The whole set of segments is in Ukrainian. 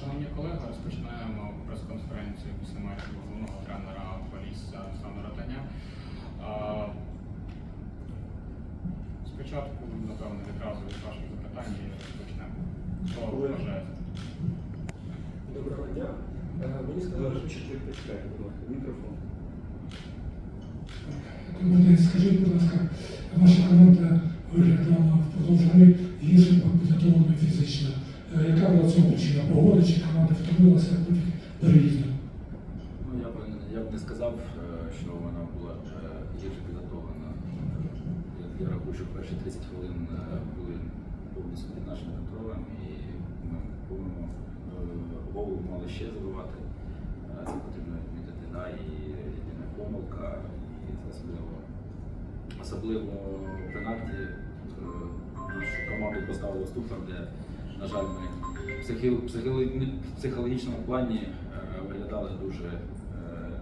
Шановні колеги, розпочинаємо прес-конференцію після матчу головного тренера Полісся Руслана Ротаня. Спочатку, напевно, відразу від ваших запитань і розпочнемо. Ви вважаєте? Доброго дня. Е, Мені сказали, що чотири почекайте, будь ласка, мікрофон. Добрий скажіть, будь ласка, ваша команда виглядала впродовж гри гірше підготовленою фізично. Е, Яка була цьому причина? Погода чи команда втомилася будь переїзду? Ну, я б, я б не сказав, е, що вона була гірше підготовлена. Я, рахую, що перші 30 хвилин е, були повністю під нашим контролем і ми повинно голову мали ще забивати. Це потрібно відмітити. Да? І єдина помилка, і це особливо, особливо в пенальті нашу команду поставили ступор, де, на жаль, ми в психологічному плані е, виглядали дуже е,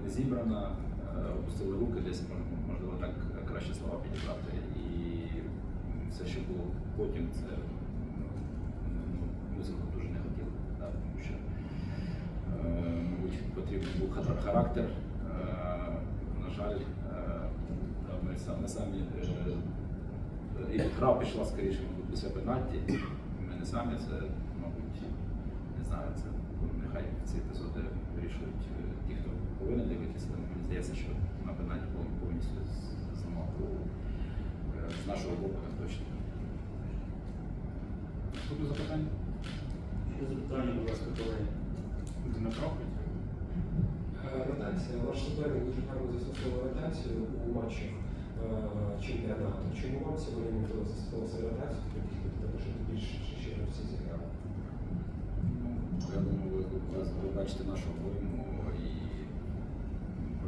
незібрано, е, опустили руки, десь можливо так краще слова підібрати. І все, що було потім, це ну, ми цього дуже не хотіли, тому що мабуть, потрібен був характер. На жаль, ми самі і гра пішла скоріше, мабуть, після пенальті. Не самі це, мабуть, не знаю, це нехай ці епізоди вирішують е, ті, хто повинен дивитися. Мені здається, що на пенальті було повністю з- зламав голову. Е, з нашого боку так точно. Наступне запитання? Ще запитання, будь ласка, колеги. Дмитро. Е, Ротація. Ваш суперник дуже гарно застосовував ротацію у матчах чемпіонату. Чому вам сьогодні не було застосовувати ротацію? Тому що більше чи ще всі зіграли. Я думаю, ви, бачите нашу обойму і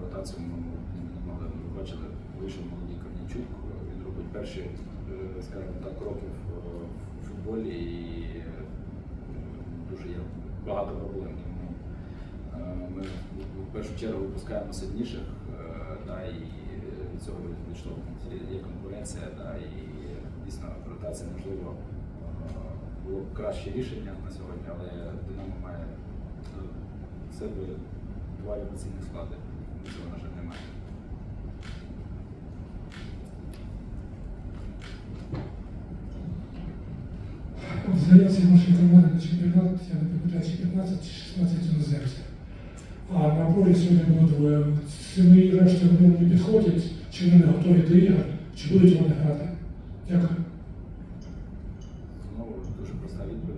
ротацію ми не могли. Ви бачили, вийшов молодий Корнічук, він робить перші, е, скажімо так, кроки в, футболі і е, дуже є багато проблем. Е, ми в першу чергу випускаємо сильніших, да, і від цього відштовхуємося. Є конкуренція, да, і дійсно ротація можливо. Було б краще рішення на сьогодні, але Динамо має в себе два емоційні склади. Цього, на жаль, немає. Заявці вашої команди на чемпіонат, я не пам'ятаю, чи 15 чи 16 іноземців. А на полі сьогодні було двоє. Ціни решта вони не підходять, чи вони готові до ігор, чи будуть вони грати? Дякую. Знову дуже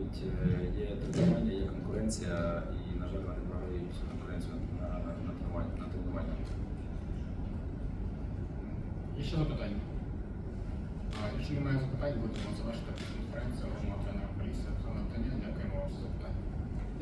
проста. Е, Є тренування, є конкуренція, і, на жаль, вони програють конкуренцію на, на, на, тренування. Є ще запитання? Якщо немає запитань, будемо завершити прес-конференцію головного тренера Полісся Руслана Ротаня. Дякуємо вам за запитання.